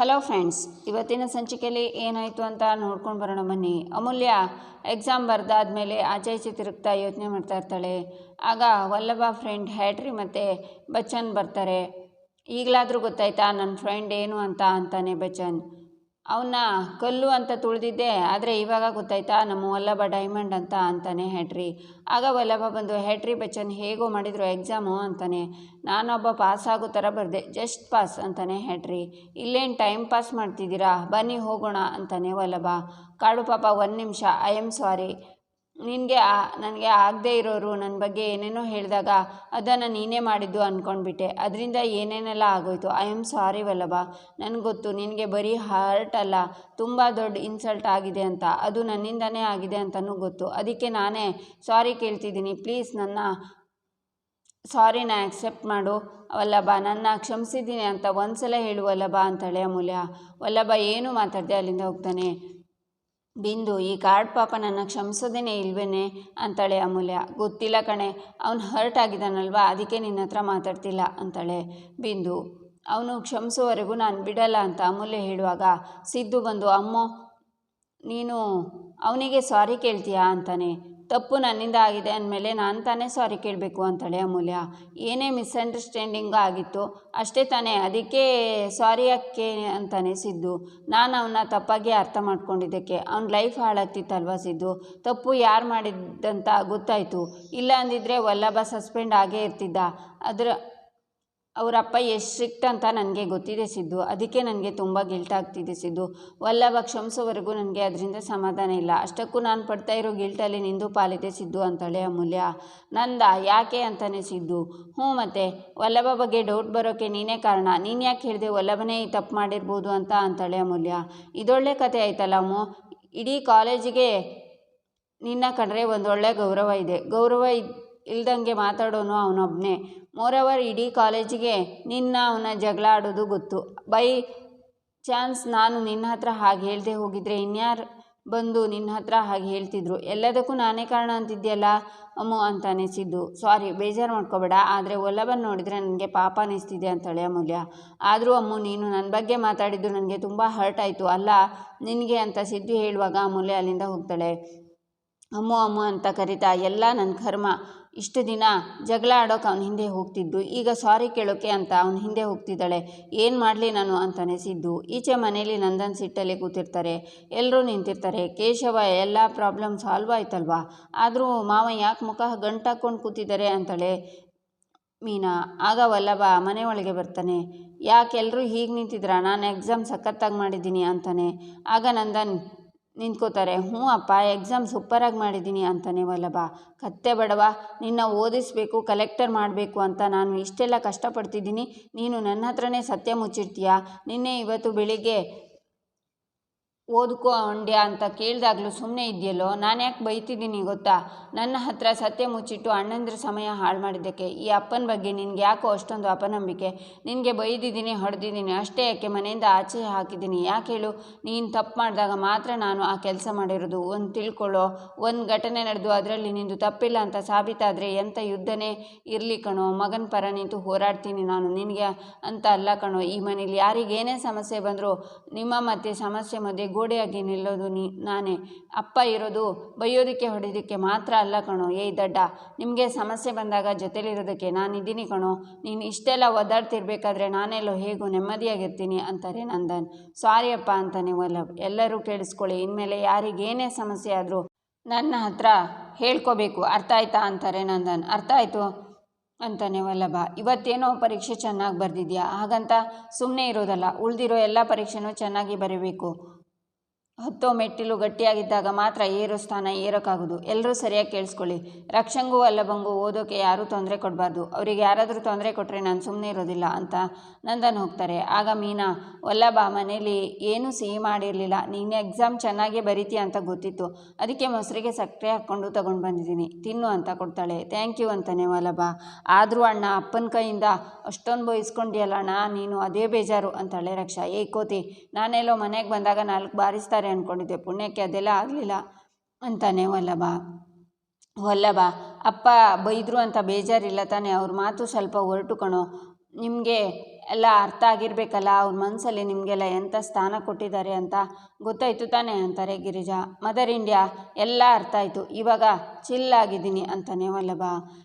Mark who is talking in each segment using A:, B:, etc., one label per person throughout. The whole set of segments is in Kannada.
A: ಹಲೋ ಫ್ರೆಂಡ್ಸ್ ಇವತ್ತಿನ ಸಂಚಿಕೆಯಲ್ಲಿ ಏನಾಯಿತು ಅಂತ ನೋಡ್ಕೊಂಡು ಬರೋಣ ಬನ್ನಿ. ಅಮೂಲ್ಯ ಎಕ್ಸಾಮ್ ಬರೆದಾದ್ಮೇಲೆ ಆಚೆ ಈಚೆ ತಿರುಗ್ತಾ ಯೋಚನೆ ಮಾಡ್ತಾ ಇರ್ತಾಳೆ. ಆಗ ವಲ್ಲಭ ಫ್ರೆಂಡ್ ಹ್ಯಾಟ್ರಿ ಮತ್ತು ಬಚ್ಚನ್ ಬರ್ತಾರೆ. ಈಗಲಾದರೂ ಗೊತ್ತಾಯ್ತಾ ನನ್ನ ಫ್ರೆಂಡ್ ಏನು ಅಂತ ಅಂತಾನೆ ಬಚ್ಚನ್. ಅವನ್ನ ಕಲ್ಲು ಅಂತ ತುಳಿದಿದ್ದೆ, ಆದರೆ ಇವಾಗ ಗೊತ್ತಾಯ್ತಾ ನಮ್ಮ ವಲ್ಲಭ ಡೈಮಂಡ್ ಅಂತ ಅಂತಾನೆ ಹೆಡ್ರಿ ಆಗ ವಲ್ಲಭ ಬಂದು ಹೆಡ್ರಿ ಬಚ್ಚನ್, ಹೇಗೋ ಮಾಡಿದ್ರು ಎಕ್ಸಾಮು ಅಂತಾನೆ. ನಾನೊಬ್ಬ ಪಾಸ್ ಆಗೋ ಥರ ಬರೆದೆ ಜಸ್ಟ್ ಪಾಸ್ ಅಂತಾನೆ ಹೆಡ್ರಿ ಇಲ್ಲೇನು ಟೈಮ್ ಪಾಸ್ ಮಾಡ್ತಿದ್ದೀರಾ? ಬನ್ನಿ ಹೋಗೋಣ, ಅಂತಾನೆ ವಲ್ಲಭ. ಕಾಡು ಪಾಪ, ಒಂದು ನಿಮಿಷ ಐ ಆಮ್ ಸಾರಿ ನಿನಗೆ ನನಗೆ ಆಗದೇ ಇರೋರು ನನ್ನ ಬಗ್ಗೆ ಏನೇನೋ ಹೇಳಿದಾಗ ಅದನ್ನು ನೀನೇ ಮಾಡಿದ್ದು ಅಂದ್ಕೊಂಡ್ಬಿಟ್ಟೆ ಅದರಿಂದ ಏನೇನೆಲ್ಲ ಆಗೋಯ್ತು? I am sorry Vallabha. ನನಗೆ ಗೊತ್ತು, ನಿನಗೆ ಬರೀ ಹರ್ಟ್ ಅಲ್ಲ, ತುಂಬ ದೊಡ್ಡ ಇನ್ಸಲ್ಟ್ ಆಗಿದೆ ಅಂತ. ಅದು ನನ್ನಿಂದನೇ ಆಗಿದೆ ಅಂತಲೂ ಗೊತ್ತು. ಅದಕ್ಕೆ ನಾನೇ ಸಾರಿ ಕೇಳ್ತಿದ್ದೀನಿ. ಪ್ಲೀಸ್ ನನ್ನ ಸಾರಿನ ಆಕ್ಸೆಪ್ಟ್ ಮಾಡು ವಲ್ಲಭ. ನನ್ನ ಕ್ಷಮಿಸಿದ್ದೀನಿ ಅಂತ ಒಂದ್ಸಲ ಹೇಳು ವಲ್ಲಭ ಅಂತಾಳೆ ಅಮೂಲ್ಯ. ವಲ್ಲಭ ಏನು ಮಾತಾಡದೆ ಅಲ್ಲಿಂದ ಹೋಗ್ತಾನೆ? ಬಿಂದು, ಈ ಕಾರ್ಡ್ ಪಾಪ ನನ್ನ ಕ್ಷಮಿಸೋದೇನೆ ಇಲ್ವೇನೆ? ಅಂತಾಳೆ ಅಮೂಲ್ಯ. ಗೊತ್ತಿಲ್ಲ ಕಣೆ, ಅವನು ಹರ್ಟ್ ಆಗಿದ್ದಾನಲ್ವಾ ಅದಕ್ಕೆ ನಿನ್ನ ಹತ್ರ ಮಾತಾಡ್ತಿಲ್ಲ, ಅಂತಾಳೆ ಬಿಂದು. ಅವನು ಕ್ಷಮಿಸೋವರೆಗೂ ನಾನು ಬಿಡಲ್ಲ ಅಂತ ಅಮೂಲ್ಯ ಹೇಳುವಾಗ ಸಿದ್ದು ಬಂದು, ಅಮ್ಮೋ, ನೀನು ಅವನಿಗೆ ಸಾರಿ ಕೇಳ್ತೀಯಾ? ಅಂತಾನೆ. ತಪ್ಪು ನನ್ನಿಂದ ಆಗಿದೆ ಅಂದಮೇಲೆ ನಾನು ತಾನೇ ಸಾರಿ ಕೇಳಬೇಕು ಅಂತಾಳೆ ಅಮೂಲ್ಯ. ಏನೇ ಮಿಸ್ಅಂಡರ್ಸ್ಟ್ಯಾಂಡಿಂಗ್ ಆಗಿತ್ತು, ಅಷ್ಟೇ ತಾನೇ, ಅದಕ್ಕೆ ಸಾರಿ ಯಾಕೆ ಅಂತಾನೆ ಸಿದ್ದು. ನಾನು ಅವನ್ನ ತಪ್ಪಾಗಿ ಅರ್ಥ ಮಾಡ್ಕೊಂಡಿದ್ದಕ್ಕೆ, ಅವ್ನ ಲೈಫ್ ಹಾಳಾಗ್ತಿತ್ತಲ್ವ ಸಿದ್ದು? ತಪ್ಪು ಯಾರು ಮಾಡಿದ್ದಂತ ಗೊತ್ತಾಯಿತು. ಇಲ್ಲ ಅಂದಿದ್ರೆ ವಲ್ಲಭ ಸಸ್ಪೆಂಡ್ ಆಗೇ ಇರ್ತಿದ್ದ. ಅದರ ಅವರಪ್ಪ ಎಷ್ಟು ಸ್ಟ್ರಿಕ್ಟ್ ಅಂತ ನನಗೆ ಗೊತ್ತಿದೆ ಸಿದ್ದು. ಅದಕ್ಕೆ ನನಗೆ ತುಂಬ ಗಿಲ್ಟ್ ಆಗ್ತಿದೆ ಸಿದ್ದು. ವಲ್ಲಭ ಕ್ಷಮಿಸೋವರೆಗೂ ನನಗೆ ಅದರಿಂದ ಸಮಾಧಾನ ಇಲ್ಲ. ಅಷ್ಟಕ್ಕೂ ನಾನು ಪಡ್ತಾ ಇರೋ ಗಿಲ್ಟಲ್ಲಿ ನಿಂದು ಪಾಲಿದೆ ಸಿದ್ದು ಅಂತಾಳೆ ಅಮೂಲ್ಯ. ನಂದ? ಯಾಕೆ ಅಂತಾನೆ ಸಿದ್ದು. ಹ್ಞೂ ಮತ್ತೆ. ವಲ್ಲಭ ಬಗ್ಗೆ ಡೌಟ್ ಬರೋಕ್ಕೆ ನೀನೇ ಕಾರಣ. ನೀನು ಯಾಕೆ ಹೇಳಿದೆ ವಲ್ಲಭನೇ ತಪ್ಪು ಮಾಡಿರ್ಬೋದು ಅಂತ ಅಂತಾಳೆ ಅಮೂಲ್ಯ. ಇದೊಳ್ಳೆ ಕತೆ ಆಯ್ತಲ್ಲ ಅಮ್ಮು ಇಡೀ ಕಾಲೇಜಿಗೆ ನಿನ್ನ ಕಂಡ್ರೆ ಒಂದೊಳ್ಳೆ ಗೌರವ ಇದೆ. ಗೌರವ ಇಲ್ದಂಗೆ ಮಾತಾಡೋನು ಅವನೊಬ್ಬನೇ ಮೋರವರ್ ಇಡೀ ಕಾಲೇಜಿಗೆ ನಿನ್ನ ಅವನ ಜಗಳ ಆಡೋದು ಗೊತ್ತು. ಬೈ ಚಾನ್ಸ್ ನಾನು ನಿನ್ನ ಹತ್ರ ಹಾಗೆ ಹೇಳ್ದೆ ಹೋಗಿದ್ರೆ ಇನ್ಯಾರು ಬಂದು ನಿನ್ನ ಹತ್ರ ಹಾಗೆ ಹೇಳ್ತಿದ್ರು? ಎಲ್ಲದಕ್ಕೂ ನಾನೇ ಕಾರಣ ಅಂತಿದ್ಯಲ್ಲ? ಅಮ್ಮು ಅಂತ ಅನಿಸಿದ್ದು. ಸಾರಿ ಬೇಜಾರು ಮಾಡ್ಕೋಬೇಡ. ಆದರೆ ಒಲ್ಲವನ್ನ ನೋಡಿದರೆ ನನಗೆ ಪಾಪ ಅನಿಸ್ತಿದೆ ಅಂತಾಳೆ ಅಮೂಲ್ಯ. ಆದರೂ ಅಮ್ಮು, ನೀನು ನನ್ನ ಬಗ್ಗೆ ಮಾತಾಡಿದ್ದು ನನಗೆ ತುಂಬ ಹರ್ಟ್ ಆಯಿತು. ಅಲ್ಲ, ನಿನಗೆ ಅಂತ ಸಿದ್ದು ಹೇಳುವಾಗ ಅಮೂಲ್ಯ ಅಲ್ಲಿಂದ ಹೋಗ್ತಾಳೆ. ಅಮ್ಮು ಅಮ್ಮು ಅಂತ ಕರಿತಾ, ಎಲ್ಲ ನನ್ನ ಕರ್ಮ. ಇಷ್ಟು ದಿನ ಜಗಳ ಆಡೋಕೆ ಅವನ ಹಿಂದೆ ಹೋಗ್ತಿದ್ದು. ಈಗ ಸಾರಿ ಕೇಳೋಕೆ ಅಂತ ಅವನ ಹಿಂದೆ ಹೋಗ್ತಿದ್ದಾಳೆ. ಏನು ಮಾಡಲಿ ನಾನು ಅಂತಾನೆ ಸಿದ್ದು ಈಚೆ ಮನೇಲಿ ನಂದನ್ ಸಿಟ್ಟಲ್ಲಿ ಕೂತಿರ್ತಾರೆ. ಎಲ್ಲರೂ ನಿಂತಿರ್ತಾರೆ. ಕೇಶವ, ಎಲ್ಲ ಪ್ರಾಬ್ಲಮ್ ಸಾಲ್ವ್ ಆಯ್ತಲ್ವಾ? ಆದರೂ ಮಾವ ಯಾಕೆ ಮುಖ ಗಂಟಾಕೊಂಡು ಕೂತಿದ್ದಾರೆ ಅಂತಾಳೆ ಮೀನಾ. ಆಗ ವಲ್ಲಭ ಮನೆ ಒಳಗೆ ಬರ್ತಾನೆ. ಯಾಕೆಲ್ಲರೂ ಹೀಗೆ ನಿಂತಿದ್ರ? ನಾನು ಎಕ್ಸಾಮ್ ಸಖತ್ತಾಗಿ ಮಾಡಿದ್ದೀನಿ ಅಂತಾನೆ. ಆಗ ನಂದನ್ ನಿಂತ್ಕೋತಾರೆ. ಹ್ಞೂ ಅಪ್ಪ ಎಕ್ಸಾಮ್ ಸೂಪರಾಗಿ ಮಾಡಿದ್ದೀನಿ ಅಂತಾನೆ ವಲ್ಲಭ. ಕತ್ತೆ ಬಡವ, ನಿನ್ನ ಓದಿಸ್ಬೇಕು ಕಲೆಕ್ಟರ್ ಮಾಡಬೇಕು ಅಂತ ನಾನು ಇಷ್ಟೆಲ್ಲ ಕಷ್ಟಪಡ್ತಿದ್ದೀನಿ. ನೀನು ನನ್ನ ಹತ್ರನೇ ಸತ್ಯ ಮುಚ್ಚಿರ್ತೀಯಾ ನಿನ್ನೆ ಇವತ್ತು ಬೆಳಿಗ್ಗೆ ಓದ್ಕೋ ಅಂಡ್ಯ ಅಂತ ಕೇಳಿದಾಗಲೂ ಸುಮ್ಮನೆ ಇದೆಯಲ್ಲೋ? ನಾನು ಯಾಕೆ ಬೈತಿದ್ದೀನಿ ಗೊತ್ತಾ? ನನ್ನ ಹತ್ರ ಸತ್ಯ ಮುಚ್ಚಿಟ್ಟು ಅಣ್ಣಂದ್ರ ಸಮಯ ಹಾಳು ಮಾಡಿದ್ದಕ್ಕೆ, ಈ ಅಪ್ಪನ ಬಗ್ಗೆ ನಿನಗೆ ಯಾಕೋ ಅಷ್ಟೊಂದು ಅಪನಂಬಿಕೆ? ನಿನಗೆ ಬೈದಿದ್ದೀನಿ, ಹೊಡೆದಿದ್ದೀನಿ, ಅಷ್ಟೇ ಯಾಕೆ ಮನೆಯಿಂದ ಆಚೆ ಹಾಕಿದ್ದೀನಿ? ಯಾಕೆ ಹೇಳು? ನೀನು ತಪ್ಪು ಮಾಡಿದಾಗ ಮಾತ್ರ ನಾನು ಆ ಕೆಲಸ ಮಾಡಿರೋದು. ಒಂದು ತಿಳ್ಕೊಳ್ಳೋ ಒಂದು ಘಟನೆ ನಡೆದು ಅದರಲ್ಲಿ ನಿಂದು ತಪ್ಪಿಲ್ಲ ಅಂತ ಸಾಬೀತಾದರೆ ಎಂಥ ಯುದ್ಧನೇ ಇರಲಿ ಕಣೋ? ಮಗನ ಪರ ನಿಂತು ಹೋರಾಡ್ತೀನಿ ನಾನು. ನಿನಗೆ ಅಂತ ಅಲ್ಲ ಕಣೋ, ಈ ಮನೇಲಿ ಯಾರಿಗೇನೇ ಸಮಸ್ಯೆ ಬಂದರೂ ನಿಮ್ಮ ಮತ್ತೆ ಸಮಸ್ಯೆ ಮಧ್ಯೆ ಗೋಡೆಯಾಗಿ ನಿಲ್ಲೋದು ನೀ, ನಾನೇ. ಅಪ್ಪ ಇರೋದು ಬೈಯೋದಕ್ಕೆ ಹೊಡೆಯೋದಕ್ಕೆ ಮಾತ್ರ ಅಲ್ಲ ಕಣೋ. ಏಯ್ ದಡ್ಡ, ನಿಮಗೆ ಸಮಸ್ಯೆ ಬಂದಾಗ ಜೊತೆಲಿರೋದಕ್ಕೆ ನಾನು ಇದ್ದೀನಿ ಕಣೋ. ನೀನು ಇಷ್ಟೆಲ್ಲ ಒದ್ದಾಡ್ತಿರ್ಬೇಕಾದ್ರೆ ನಾನೆಲ್ಲೋ ಹೇಗೂ ನೆಮ್ಮದಿಯಾಗಿರ್ತೀನಿ ಅಂತಾರೆ ನಂದನ್. ಸಾರಿ ಅಪ್ಪ ಅಂತಾನೆ ವಲ್ಲಭ್ ಎಲ್ಲರೂ ಕೇಳಿಸ್ಕೊಳ್ಳಿ. ಇನ್ಮೇಲೆ ಯಾರಿಗೇನೇ ಸಮಸ್ಯೆ ಆದರೂ ನನ್ನ ಹತ್ರ ಹೇಳ್ಕೋಬೇಕು. ಅರ್ಥ ಆಯ್ತಾ ಅಂತಾರೆ ನಂದನ್. ಅರ್ಥ ಆಯಿತು ಅಂತಾನೆ ವಲ್ಲಭ. ಇವತ್ತೇನೋ ಪರೀಕ್ಷೆ ಚೆನ್ನಾಗಿ ಬರೆದಿದ್ಯಾ? ಹಾಗಂತ ಸುಮ್ಮನೆ ಇರೋದಲ್ಲ. ಉಳಿದಿರೋ ಎಲ್ಲ ಪರೀಕ್ಷೆನೂ ಚೆನ್ನಾಗಿ ಬರೀಬೇಕು. ಹತ್ತೋ ಮೆಟ್ಟಿಲು ಗಟ್ಟಿಯಾಗಿದ್ದಾಗ ಮಾತ್ರ ಏರೋ ಸ್ಥಾನ ಏರೋಕ್ಕಾಗೋದು ಎಲ್ಲರೂ ಸರಿಯಾಗಿ ಕೇಳಿಸ್ಕೊಳ್ಳಿ. ರಕ್ಷಂಗೂ ವಲ್ಲಭಂಗೂ ಓದೋಕೆ ಯಾರೂ ತೊಂದರೆ ಕೊಡಬಾರ್ದು. ಅವರಿಗೆ ಯಾರಾದರೂ ತೊಂದರೆ ಕೊಟ್ಟರೆ ನಾನು ಸುಮ್ಮನೆ ಇರೋದಿಲ್ಲ ಅಂತ ನಂದನ್ ಹೋಗ್ತಾರೆ. ಆಗ ಮೀನಾ, ವಲ್ಲಭ, ಮನೇಲಿ ಏನೂ ಸಿಹಿ ಮಾಡಿರಲಿಲ್ಲ. ನೀನು ಎಕ್ಸಾಮ್ ಚೆನ್ನಾಗೇ ಬರೀತೀಯ ಅಂತ ಗೊತ್ತಿತ್ತು. ಅದಕ್ಕೆ ಮೊಸರಿಗೆ ಸಕ್ಕರೆ ಹಾಕ್ಕೊಂಡು ತಗೊಂಡು ಬಂದಿದ್ದೀನಿ. ತಿನ್ನು ಅಂತ ಕೊಡ್ತಾಳೆ. ಥ್ಯಾಂಕ್ ಯು ಅಂತಾನೆ ವಲ್ಲಭ. ಆದರೂ ಅಣ್ಣ ಅಪ್ಪನ ಕೈಯಿಂದ ಅಷ್ಟೊಂದು ಬೋಯಿಸ್ಕೊಂಡಿಯಲ್ಲ ಅಣ್ಣ, ನೀನು ಅದೇ ಬೇಜಾರು ಅಂತಾಳೆ ರಕ್ಷಾ. ಏ ಕೋತಿ, ನಾನೆಲ್ಲೋ ಮನೆಗೆ ಬಂದಾಗ ನಾಲ್ಕು ಬಾರಿಸ್ತಾರೆ ಅಂದ್ಕೊಂಡಿದ್ದೆ ಪುಣ್ಯಕ್ಕೆ ಅದೆಲ್ಲ ಆಗಲಿಲ್ಲ. ಅಂತಾನೆ, ವಲ್ಲಭ ವಲ್ಲಭ, ಅಪ್ಪ ಬೈದರು ಅಂತ ಬೇಜಾರಿಲ್ಲ ತಾನೆ. ಅವ್ರ ಮಾತು ಸ್ವಲ್ಪ ಹೊರಟು ಕಣೋ. ನಿಮಗೆ ಎಲ್ಲ ಅರ್ಥ ಆಗಿರಬೇಕಲ್ಲ. ಅವ್ರ ಮನಸ್ಸಲ್ಲಿ ನಿಮಗೆಲ್ಲ ಎಂಥ ಸ್ಥಾನ ಕೊಟ್ಟಿದ್ದಾರೆ ಅಂತ ಗೊತ್ತಾಯ್ತು ತಾನೇ, ಅಂತಾರೆ ಗಿರಿಜಾ. ಮದರ್ ಇಂಡಿಯಾ ಎಲ್ಲ ಅರ್ಥ ಆಯಿತು. ಇವಾಗ ಚಿಲ್ಲಾಗಿದ್ದೀನಿ ಅಂತಾನೆ, ವಲ್ಲಭ,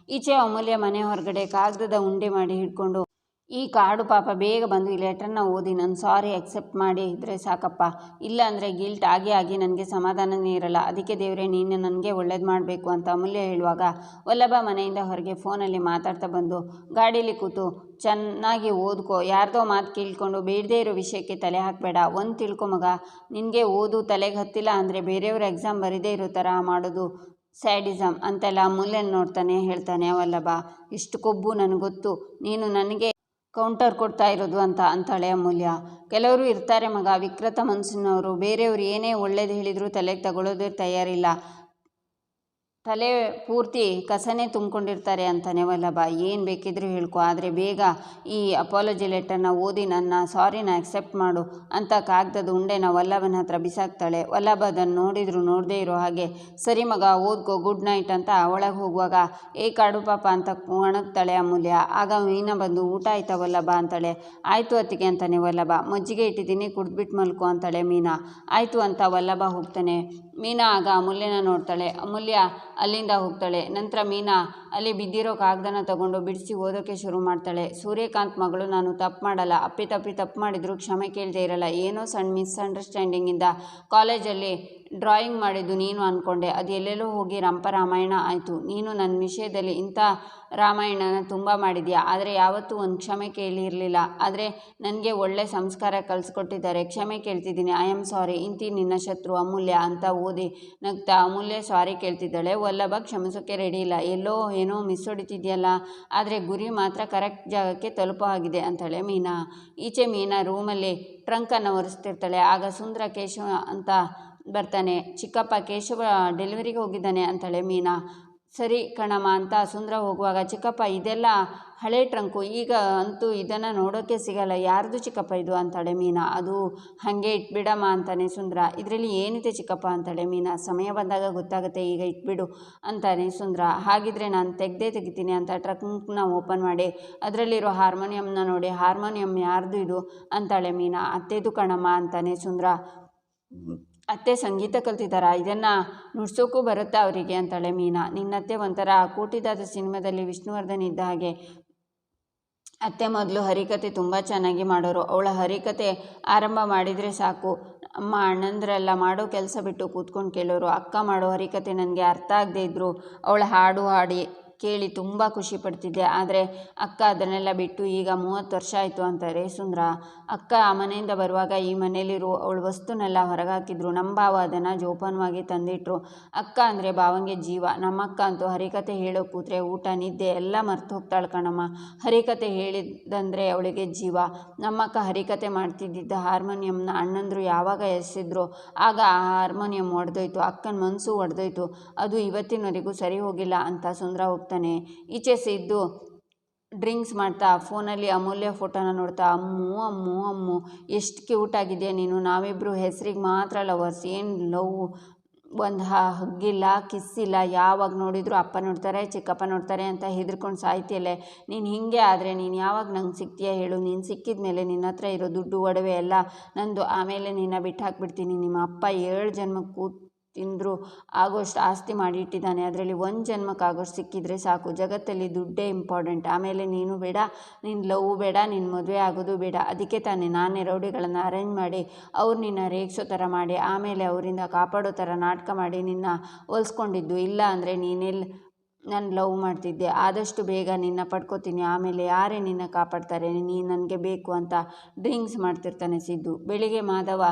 A: ಈಚೆ ಅಮೂಲ್ಯ ಮನೆ ಹೊರಗಡೆ ಕಾಗದದ ಉಂಡೆ ಮಾಡಿ ಹಿಡ್ಕೊಂಡು ಈ ಕಾಡು ಪಾಪ ಬೇಗ ಬಂದು ಈ ಲೆಟ್ರನ್ನ ಓದಿ ನಾನು ಸಾರಿ ಅಕ್ಸೆಪ್ಟ್ ಮಾಡಿ ಇದ್ರೆ ಸಾಕಪ್ಪ. ಇಲ್ಲ ಅಂದರೆ ಗಿಲ್ಟ್ ಆಗಿ ಆಗಿ ನನಗೆ ಸಮಾಧಾನನೇ ಇರಲ್ಲ. ಅದಕ್ಕೆ ದೇವರೇ, ನೀನು ನನಗೆ ಒಳ್ಳೇದು ಮಾಡಬೇಕು ಅಂತ ಅಮೂಲ್ಯ ಹೇಳುವಾಗ ವಲ್ಲಭ ಮನೆಯಿಂದ ಹೊರಗೆ ಫೋನಲ್ಲಿ ಮಾತಾಡ್ತಾ ಬಂದು, ಗಾಡೀಲಿ ಕೂತು, ಚೆನ್ನಾಗಿ ಓದ್ಕೋ, ಯಾರ್ದೋ ಮಾತು ಕೇಳ್ಕೊಂಡು ಬೇಡದೇ ಇರೋ ವಿಷಯಕ್ಕೆ ತಲೆ ಹಾಕಬೇಡ. ಒಂದು ತಿಳ್ಕೊ ಮಗ, ನಿನಗೆ ಓದು ತಲೆಗೆ ಹತ್ತಿಲ್ಲ ಅಂದರೆ ಬೇರೆಯವ್ರ ಎಕ್ಸಾಮ್ ಬರೀದೇ ಇರೋ ಥರ ಮಾಡೋದು ಸ್ಯಾಡಿಸಮ್ ಅಂತೆಲ್ಲ ಅಮೂಲ್ಯನ ನೋಡ್ತಾನೆ ಹೇಳ್ತಾನೆ ವಲ್ಲಭ. ಇಷ್ಟು ಕೊಬ್ಬು ನನಗೆ ಗೊತ್ತು. ನೀನು ನನಗೆ ಕೌಂಟರ್ ಕೊಡ್ತಾ ಇರೋದು ಅಂತ ಅಂತಾಳೆ ಅಮೂಲ್ಯ ಕೆಲವರು ಇರ್ತಾರೆ ಮಗ. ವಿಕೃತ ಮನಸ್ಸಿನವರು. ಬೇರೆಯವರು ಏನೇ ಒಳ್ಳೇದು ಹೇಳಿದರೂ ತಲೆಗೆ ತಗೊಳ್ಳೋದೇ ತಯಾರಿಲ್ಲ. ತಲೆ ಪೂರ್ತಿ ಕಸನೇ ತುಂಬಿಕೊಂಡಿರ್ತಾರೆ ಅಂತಾನೆ ವಲ್ಲಭ. ಏನು ಬೇಕಿದ್ರೂ ಹೇಳ್ಕೊ, ಆದರೆ ಬೇಗ ಈ ಅಪಾಲಜಿ ಲೆಟರ್ನ ಓದಿ ನನ್ನ ಸಾರಿನ ಅಕ್ಸೆಪ್ಟ್ ಮಾಡು ಅಂತ ಕಾಗದದ ಉಂಡೆನ ವಲ್ಲಭನ ಹತ್ರ ಬಿಸಾಕ್ತಾಳೆ. ವಲ್ಲಭ ಅದನ್ನು ನೋಡಿದ್ರು ನೋಡದೇ ಇರೋ ಹಾಗೆ, ಸರಿ ಮಗ, ಓದ್ಕೋ ಗುಡ್ ನೈಟ್ ಅಂತ ಒಳಗೆ ಹೋಗುವಾಗ, ಏ ಕಾಡು ಪಾಪ ಅಂತ ಒಣಗ್ತಾಳೆ ಅಮೂಲ್ಯ. ಆಗ ಮೀನ ಬಂದು, ಊಟ ಆಯ್ತಾ ವಲ್ಲಭ ಅಂತಾಳೆ. ಆಯಿತು ಅತ್ತಿಗೆ ಅಂತಾನೆ ವಲ್ಲಭ. ಮಜ್ಜಿಗೆ ಇಟ್ಟಿದ್ದೀನಿ ಕುಡ್ದ್ಬಿಟ್ಟು ಮಲ್ಕೋ ಅಂತಾಳೆ ಮೀನಾ. ಆಯಿತು ಅಂತ ವಲ್ಲಭ ಹೋಗ್ತಾನೆ. ಮೀನಾ ಆಗ ಅಮೂಲ್ಯನ ನೋಡ್ತಾಳೆ. ಅಮೂಲ್ಯ ಅಲ್ಲಿಂದ ಹೋಗ್ತಾಳೆ. ನಂತರ ಮೀನಾ ಅಲ್ಲಿ ಬಿದ್ದಿರೋ ಕಾಗದನ ತಗೊಂಡು ಬಿಡಿಸಿ ಓದೋಕ್ಕೆ ಶುರು ಮಾಡ್ತಾಳೆ. ಸೂರ್ಯಕಾಂತ್ ಮಗಳು, ನಾನು ತಪ್ಪು ಮಾಡಲ್ಲ. ಅಪ್ಪಿ ತಪ್ಪಿ ತಪ್ಪು ಮಾಡಿದ್ರು ಕ್ಷಮೆ ಕೇಳದೇ ಇರಲ್ಲ. ಏನೋ ಸಣ್ಣ ಮಿಸ್ಅಂಡರ್ಸ್ಟ್ಯಾಂಡಿಂಗಿಂದ ಕಾಲೇಜಲ್ಲಿ ಡ್ರಾಯಿಂಗ್ ಮಾಡಿದ್ದು ನೀನು ಅಂದ್ಕೊಂಡೆ ಅದು ಎಲ್ಲೆಲ್ಲೋ ಹೋಗಿ ರಂಪ ರಾಮಾಯಣ ಆಯಿತು. ನೀನು ನನ್ನ ವಿಷಯದಲ್ಲಿ ಇಂಥ ರಾಮಾಯಣನ ತುಂಬ ಮಾಡಿದ್ಯಾ? ಆದರೆ ಯಾವತ್ತೂ ಒಂದು ಕ್ಷಮೆ ಕೇಳಿರಲಿಲ್ಲ. ಆದರೆ ನನಗೆ ಒಳ್ಳೆ ಸಂಸ್ಕಾರ ಕಲಿಸ್ಕೊಟ್ಟಿದ್ದಾರೆ. ಕ್ಷಮೆ ಕೇಳ್ತಿದ್ದೀನಿ. ಐ ಆಮ್ ಸಾರಿ ಇಂತಿ ನಿನ್ನ ಶತ್ರು ಅಮೂಲ್ಯ ಅಂತ ಓದಿ ನಗ್ತಾ ಅಮೂಲ್ಯ ಸಾರಿ ಕೇಳ್ತಿದ್ದಾಳೆ. ವಲ್ಲಭ ಕ್ಷಮಿಸೋಕ್ಕೆ ರೆಡಿ ಇಲ್ಲ. ಎಲ್ಲೋ ಏನೋ ಮಿಸ್ ಹೊಡಿತಿದ್ಯಲ್ಲ. ಆದರೆ ಗುರಿ ಮಾತ್ರ ಕರೆಕ್ಟ್ ಜಾಗಕ್ಕೆ ತಲುಪೋ ಆಗಿದೆ ಅಂತಾಳೆ ಮೀನಾ. ಈಚೆ ಮೀನಾ ರೂಮಲ್ಲಿ ಟ್ರಂಕನ್ನು ಒರೆಸ್ತಿರ್ತಾಳೆ. ಆಗ ಸುಂದರ ಕೇಶವ ಅಂತ ಬರ್ತಾನೆ. ಚಿಕ್ಕಪ್ಪ ಕೇಶವ ಡೆಲಿವರಿಗೆ ಹೋಗಿದ್ದಾನೆ ಅಂತಾಳೆ ಮೀನಾ. ಸರಿ ಕಣಮ್ಮ ಅಂತ ಸುಂದರ ಹೋಗುವಾಗ ಚಿಕ್ಕಪ್ಪ ಇದೆಲ್ಲ ಹಳೆ ಟ್ರಂಕು, ಈಗ ಅಂತೂ ಇದನ್ನು ನೋಡೋಕ್ಕೆ ಸಿಗಲ್ಲ. ಯಾರ್ದು ಚಿಕ್ಕಪ್ಪ ಇದು ಅಂತಾಳೆ ಮೀನಾ. ಅದು ಹಾಗೆ ಇಟ್ಬಿಡಮ್ಮ ಅಂತಾನೆ ಸುಂದರ. ಇದರಲ್ಲಿ ಏನಿದೆ ಚಿಕ್ಕಪ್ಪ ಅಂತಾಳೆ ಮೀನಾ. ಸಮಯ ಬಂದಾಗ ಗೊತ್ತಾಗುತ್ತೆ, ಈಗ ಇಟ್ಬಿಡು ಅಂತಾನೆ ಸುಂದರ. ಹಾಗಿದ್ರೆ ನಾನು ತೆಗ್ದೇ ತೆಗಿತೀನಿ ಅಂತ ಟ್ರಂಕ್ನ ಓಪನ್ ಮಾಡಿ, ಅದರಲ್ಲಿರೋ ಹಾರ್ಮೋನಿಯಂನ ನೋಡಿ, ಹಾರ್ಮೋನಿಯಂ ಯಾರ್ದು ಇದು ಅಂತಾಳೆ ಮೀನಾ. ಅತ್ತೆದು ಕಣಮ್ಮ ಅಂತಾನೆ ಸುಂದರ. ಅತ್ತೆ ಸಂಗೀತ ಕಲ್ತಿದ್ದಾರ? ಇದನ್ನು ನುಡ್ಸೋಕ್ಕೂ ಬರುತ್ತಾ ಅವರಿಗೆ? ಅಂತಾಳೆ ಮೀನಾ. ನಿನ್ನತ್ತೆ ಒಂಥರ ಕೂಟಿದಾದ ಸಿನಿಮಾದಲ್ಲಿ ವಿಷ್ಣುವರ್ಧನ್ ಇದ್ದ ಹಾಗೆ. ಅತ್ತೆ ಮೊದಲು ಹರಿಕತೆ ತುಂಬ ಚೆನ್ನಾಗಿ ಮಾಡೋರು. ಅವಳ ಹರಿಕತೆ ಆರಂಭ ಮಾಡಿದರೆ ಸಾಕು. ಅಮ್ಮ ಅಣ್ಣಂದ್ರೆಲ್ಲ ಮಾಡೋ ಕೆಲಸ ಬಿಟ್ಟು ಕೂತ್ಕೊಂಡು ಕೇಳೋರು. ಅಕ್ಕ ಮಾಡೋ ಹರಿಕತೆ ನನಗೆ ಅರ್ಥ ಆಗದೇ ಇದ್ದರು ಅವಳ ಹಾಡು ಹಾಡಿ ಕೇಳಿ ತುಂಬ ಖುಷಿ ಪಡ್ತಿದ್ದೆ. ಆದರೆ ಅಕ್ಕ ಅದನ್ನೆಲ್ಲ ಬಿಟ್ಟು ಈಗ ಮೂವತ್ತು ವರ್ಷ ಆಯಿತು ಅಂತಾರೆ ಸುಂದ್ರ. ಅಕ್ಕ ಆ ಮನೆಯಿಂದ ಬರುವಾಗ ಈ ಮನೆಯಲ್ಲಿರೋ ಅವಳ ವಸ್ತುನೆಲ್ಲ ಹೊರಗಾಕಿದ್ರು. ನಮ್ಮ ಭಾವ ಅದನ್ನು ಜೋಪಾನವಾಗಿ ತಂದಿಟ್ರು. ಅಕ್ಕ ಅಂದರೆ ಭಾವಂಗೆ ಜೀವ. ನಮ್ಮಕ್ಕ ಅಂತೂ ಹರಿಕತೆ ಹೇಳೋ ಕೂತ್ರೆ ಊಟ, ನಿದ್ದೆ ಎಲ್ಲ ಮರ್ತು ಹೋಗ್ತಾಳೆ ಕಣಮ್ಮ. ಹರಿಕತೆ ಹೇಳಿದಂದರೆ ಅವಳಿಗೆ ಜೀವ. ನಮ್ಮಕ್ಕ ಹರಿಕತೆ ಮಾಡ್ತಿದ್ದಿದ್ದ ಹಾರ್ಮೋನಿಯಂನ ಅಣ್ಣಂದರು ಯಾವಾಗ ಎಸಿದ್ರು ಆಗ ಆ ಹಾರ್ಮೋನಿಯಂ ಒಡೆದೋಯ್ತು. ಅಕ್ಕನ ಮನಸ್ಸು ಒಡೆದೋಯ್ತು. ಅದು ಇವತ್ತಿನವರೆಗೂ ಸರಿ ಹೋಗಿಲ್ಲ ಅಂತ ಸುಂದರ ಹೋಗ್ತಾನೆ. ಈಚೆ ಸಿದ್ದು ಡ್ರಿಂಕ್ಸ್ ಮಾಡ್ತಾ, ಫೋನಲ್ಲಿ ಅಮೂಲ್ಯ ಫೋಟೋನ ನೋಡ್ತಾ, ಅಮ್ಮು ಅಮ್ಮು ಅಮ್ಮು, ಎಷ್ಟು ಕ್ಯೂಟ್ ಆಗಿದೆ ನೀನು. ನಾವಿಬ್ಬರು ಹೆಸರಿಗೆ ಮಾತ್ರ ಲವರ್ಸ್. ಏನು ಲವ್? ಒಂದು ಹಗ್ಗಿಲ್ಲ, ಕಿಸ್ಸಿಲ್ಲ. ಯಾವಾಗ ನೋಡಿದರೂ ಅಪ್ಪ ನೋಡ್ತಾರೆ, ಚಿಕ್ಕಪ್ಪ ನೋಡ್ತಾರೆ ಅಂತ ಹೆದರ್ಕೊಂಡು ಸಾಯ್ತಿಯಲ್ಲೇ. ನೀನು ಹೀಗೆ ಆದರೆ ನೀನು ಯಾವಾಗ ನಂಗೆ ಸಿಗ್ತೀಯ ಹೇಳು. ನೀನು ಸಿಕ್ಕಿದ ಮೇಲೆ ನಿನ್ನ ಹತ್ರ ಇರೋ ದುಡ್ಡು ಒಡವೆ ಎಲ್ಲ ನಂದು. ಆಮೇಲೆ ನಿನ್ನ ಬಿಟ್ಟು ಹಾಕ್ಬಿಡ್ತೀನಿ. ನಿಮ್ಮ ಅಪ್ಪ ಏಳು ಜನ್ಮ ಕೂತ್ ತಿಂದರೂ, ಆಗೋಷ್ಟು ಆಸ್ತಿ ಮಾಡಿ ಇಟ್ಟಿದ್ದಾನೆ ಅದರಲ್ಲಿ ಒಂದು ಜನ್ಮಕ್ಕಾಗೋಷ್ಟು ಸಿಕ್ಕಿದರೆ ಸಾಕು. ಜಗತ್ತಲ್ಲಿ ದುಡ್ಡೇ ಇಂಪಾರ್ಟೆಂಟ್ ಆಮೇಲೆ ನೀನು ಬೇಡ ನಿನ್ನ ಲವ್ ಬೇಡ ನಿನ್ನ ಮದುವೆ ಆಗೋದು ಬೇಡ. ಅದಕ್ಕೆ ತಾನೇ ನಾನೇ ರೌಡಿಗಳನ್ನು ಅರೇಂಜ್ ಮಾಡಿ, ಅವ್ರು ನಿನ್ನ ರೇಗಿಸೋ ಥರ ಮಾಡಿ, ಆಮೇಲೆ ಅವರಿಂದ ಕಾಪಾಡೋ ಥರ ನಾಟಕ ಮಾಡಿ ನಿನ್ನ ಹೋಲಿಸ್ಕೊಂಡಿದ್ದು. ಇಲ್ಲ ಅಂದರೆ ನೀನೆಲ್ಲಿ ನಾನು ಲವ್ ಮಾಡ್ತಿದ್ದೆ. ಆದಷ್ಟು ಬೇಗ ನಿನ್ನ ಪಡ್ಕೋತೀನಿ. ಆಮೇಲೆ ಯಾರೇ ನಿನ್ನ ಕಾಪಾಡ್ತಾರೆ? ನೀನು ನನಗೆ ಬೇಕು ಅಂತ ಡ್ರಿಂಕ್ಸ್ ಮಾಡ್ತಿರ್ತಾನೆ ಸಿದ್ದು. ಬೆಳಿಗ್ಗೆ ಮಾಧವ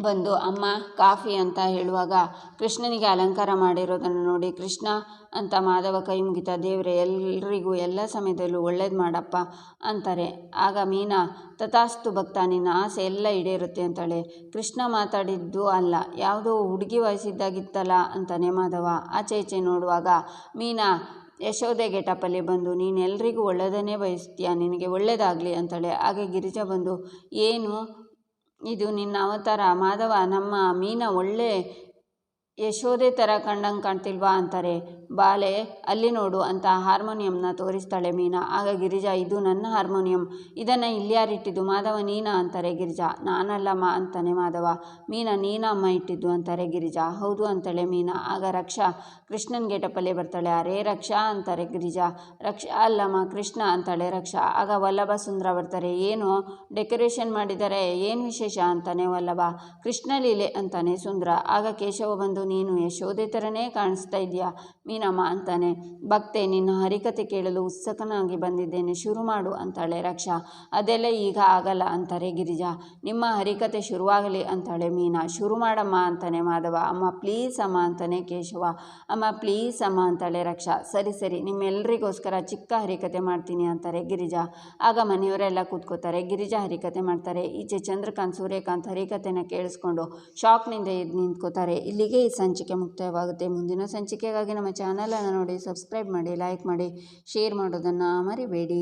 A: ಬಂದು ಅಮ್ಮ, ಕಾಫಿ ಅಂತ ಹೇಳುವಾಗ ಕೃಷ್ಣನಿಗೆ ಅಲಂಕಾರ ಮಾಡಿರೋದನ್ನು ನೋಡಿ ಕೃಷ್ಣ ಅಂತ ಮಾಧವ ಕೈ ಮುಗಿತಾ, ದೇವರೇ ಎಲ್ಲರಿಗೂ ಎಲ್ಲ ಸಮಯದಲ್ಲೂ ಒಳ್ಳೇದು ಮಾಡಪ್ಪ ಅಂತಾರೆ. ಆಗ ಮೀನಾ, ತಥಾಸ್ತು ಭಕ್ತ, ನಿನ್ನ ಆಸೆ ಎಲ್ಲ ಈಡೇರುತ್ತೆ ಅಂತಾಳೆ. ಕೃಷ್ಣ ಮಾತಾಡಿದ್ದು ಅಲ್ಲ, ಯಾವುದೋ ಹುಡುಗಿ ವಯಸ್ಸಿದ್ದಾಗಿತ್ತಲ್ಲ ಅಂತಾನೆ ಮಾಧವ. ಆಚೆ ಈಚೆ ನೋಡುವಾಗ, ಮೀನಾ ಯಶೋದೆ ಗೆಟಪಲ್ಲಿ ಬಂದು ನೀನು ಎಲ್ರಿಗೂ ಒಳ್ಳೆಯದನ್ನೇ ಬಯಸ್ತೀಯ, ನಿನಗೆ ಒಳ್ಳೆಯದಾಗಲಿ ಅಂತಾಳೆ. ಹಾಗೆ ಗಿರಿಜಾ ಬಂದು, ಏನು? ಇದು ನಿನ್ನ ಅವತಾರ. ಮಾಧವ ನಮ್ಮ ಮೀನ ಒಳ್ಳೆ ಯಶೋದೆ ಥರ ಕಂಡಂಗೆ ಕಾಣ್ತಿಲ್ವಾ ಅಂತಾರೆ. ಬಾಲೆ, ಅಲ್ಲಿ ನೋಡು, ಅಂತ ಹಾರ್ಮೋನಿಯಂನ ತೋರಿಸ್ತಾಳೆ ಮೀನಾ. ಆಗ ಗಿರಿಜಾ, ಇದು ನನ್ನ ಹಾರ್ಮೋನಿಯಂ. ಇದನ್ನು ಇಲ್ಲಿ ಯಾರಿಟ್ಟಿದ್ದು ಮಾಧವ, ನೀನಾ ಅಂತಾರೆ ಗಿರಿಜಾ. ನಾನಲ್ಲಮ್ಮ ಅಂತಾನೆ ಮಾಧವ. ಮೀನಾ ನೀನಮ್ಮ ಇಟ್ಟಿದ್ದು ಅಂತಾರೆ ಗಿರಿಜಾ. ಹೌದು ಅಂತಾಳೆ ಮೀನಾ. ಆಗ ರಕ್ಷಾ ಕೃಷ್ಣನ್ ಗೇಟಪ್ಪಲ್ಲಿ ಬರ್ತಾಳೆ. ಅರೇ ರಕ್ಷಾ ಅಂತಾರೆ ಗಿರಿಜಾ. ರಕ್ಷಾ ಅಲ್ಲಮ್ಮ ಕೃಷ್ಣ ಅಂತಾಳೆ ರಕ್ಷಾ. ಆಗ ವಲ್ಲಭ ಸುಂದರ ಬರ್ತಾರೆ. ಏನು ಡೆಕೋರೇಷನ್ ಮಾಡಿದ್ದಾರೆ ಏನು ವಿಶೇಷ ಅಂತಾನೆ ವಲ್ಲಭ. ಕೃಷ್ಣ ಲೀಲೆ ಅಂತಾನೆ ಸುಂದರ. ಆಗ ಕೇಶವ ಬಂದು, ನೀನು ಯಶೋದೆ ಥರನೇ ಕಾಣಿಸ್ತಾ ಇದೆಯಾ ಮೀನಮ್ಮ ಅಂತಾನೆ, ಭಕ್ತೆ, ನಿನ್ನ ಹರಿಕತೆ ಕೇಳಲು ಉತ್ಸುಕನಾಗಿ ಬಂದಿದ್ದೇನೆ, ಶುರು ಮಾಡು ಅಂತಾಳೆ ರಕ್ಷಾ. ಅದೆಲ್ಲ ಈಗ ಆಗಲ್ಲ ಅಂತಾರೆ ಗಿರಿಜಾ. ನಿಮ್ಮ ಹರಿಕತೆ ಶುರುವಾಗಲಿ ಅಂತಾಳೆ ಮೀನಾ. ಶುರು ಮಾಡಮ್ಮ ಅಂತಾನೆ ಮಾಧವ. ಅಮ್ಮ, ಪ್ಲೀಸ್ ಅಮ್ಮ ಅಂತಾನೆ ಕೇಶವ. ಅಮ್ಮ, ಪ್ಲೀಸ್ ಅಮ್ಮ ಅಂತಾಳೆ ರಕ್ಷಾ. ಸರಿ ಸರಿ ನಿಮ್ಮೆಲ್ಲರಿಗೋಸ್ಕರ ಚಿಕ್ಕ ಹರಿಕತೆ ಮಾಡ್ತೀನಿ ಅಂತಾರೆ ಗಿರಿಜಾ. ಆಗ ಮನೆಯವರೆಲ್ಲ ಕೂತ್ಕೋತಾರೆ. ಗಿರಿಜಾ ಹರಿಕತೆ ಮಾಡ್ತಾರೆ. ಈಚೆ ಚಂದ್ರಕಾಂತ್, ಸೂರ್ಯಕಾಂತ್ ಹರಿಕತೆನ ಕೇಳಿಸ್ಕೊಂಡು ಶಾಕ್ನಿಂದ ಎದ್ದು ನಿಂತ್ಕೋತಾರೆ. ಇಲ್ಲಿಗೆ ಈ ಸಂಚಿಕೆ ಮುಕ್ತಾಯವಾಗುತ್ತೆ ಮುಂದಿನ ಸಂಚಿಕೆಗಾಗಿ ನಮ್ಮ ಚಾನಲನ್ನು ನೋಡಿ ಸಬ್ಸ್ಕ್ರೈಬ್ ಮಾಡಿ ಲೈಕ್ ಮಾಡಿ ಶೇರ್ ಮಾಡೋದನ್ನು ಮರಿಬೇಡಿ.